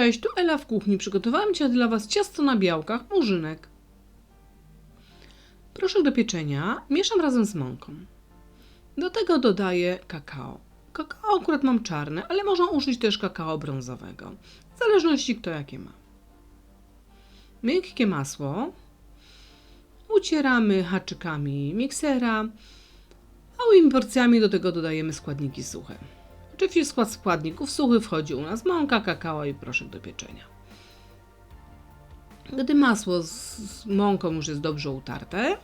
Cześć, tu Ela w kuchni. Przygotowałam dzisiaj dla Was ciasto na białkach, murzynek. Proszek do pieczenia mieszam razem z mąką. Do tego dodaję kakao. Kakao akurat mam czarne, ale można użyć też kakao brązowego. W zależności kto jakie ma. Miękkie masło ucieramy haczykami miksera, małymi porcjami do tego dodajemy składniki suche. Oczywiście w skład składników suchy wchodzi u nas mąka, kakao i proszek do pieczenia. Gdy masło z mąką już jest dobrze utarte,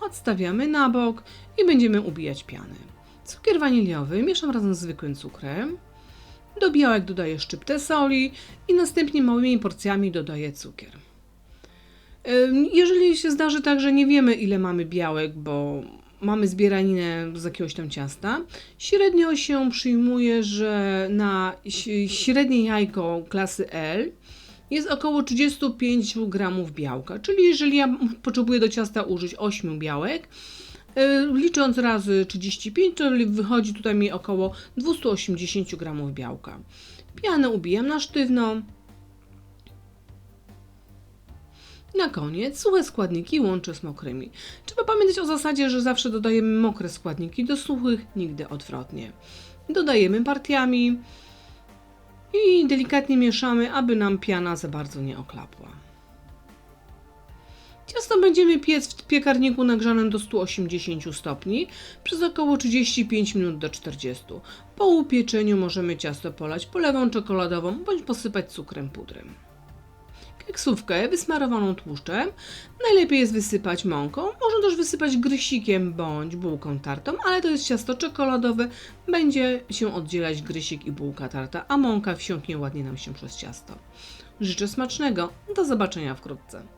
odstawiamy na bok i będziemy ubijać pianę. Cukier waniliowy mieszam razem z zwykłym cukrem. Do białek dodaję szczyptę soli i następnie małymi porcjami dodaję cukier. Jeżeli się zdarzy tak, że nie wiemy ile mamy białek, bo mamy zbieraninę z jakiegoś tam ciasta, średnio się przyjmuje, że na średnie jajko klasy L jest około 35 gramów białka. Czyli jeżeli ja potrzebuję do ciasta użyć 8 białek, licząc razy 35, to wychodzi tutaj mi około 280 gramów białka. Pianę ubijam na sztywno. Na koniec suche składniki łączę z mokrymi. Trzeba pamiętać o zasadzie, że zawsze dodajemy mokre składniki do suchych, nigdy odwrotnie. Dodajemy partiami i delikatnie mieszamy, aby nam piana za bardzo nie oklapła. Ciasto będziemy piec w piekarniku nagrzanym do 180 stopni przez około 35 minut do 40. Po upieczeniu możemy ciasto polać polewą czekoladową bądź posypać cukrem pudrem. Keksówkę wysmarowaną tłuszczem najlepiej jest wysypać mąką, można też wysypać grysikiem bądź bułką tartą, ale to jest ciasto czekoladowe, będzie się oddzielać grysik i bułka tarta, a mąka wsiąknie ładnie nam się przez ciasto. Życzę smacznego, do zobaczenia wkrótce.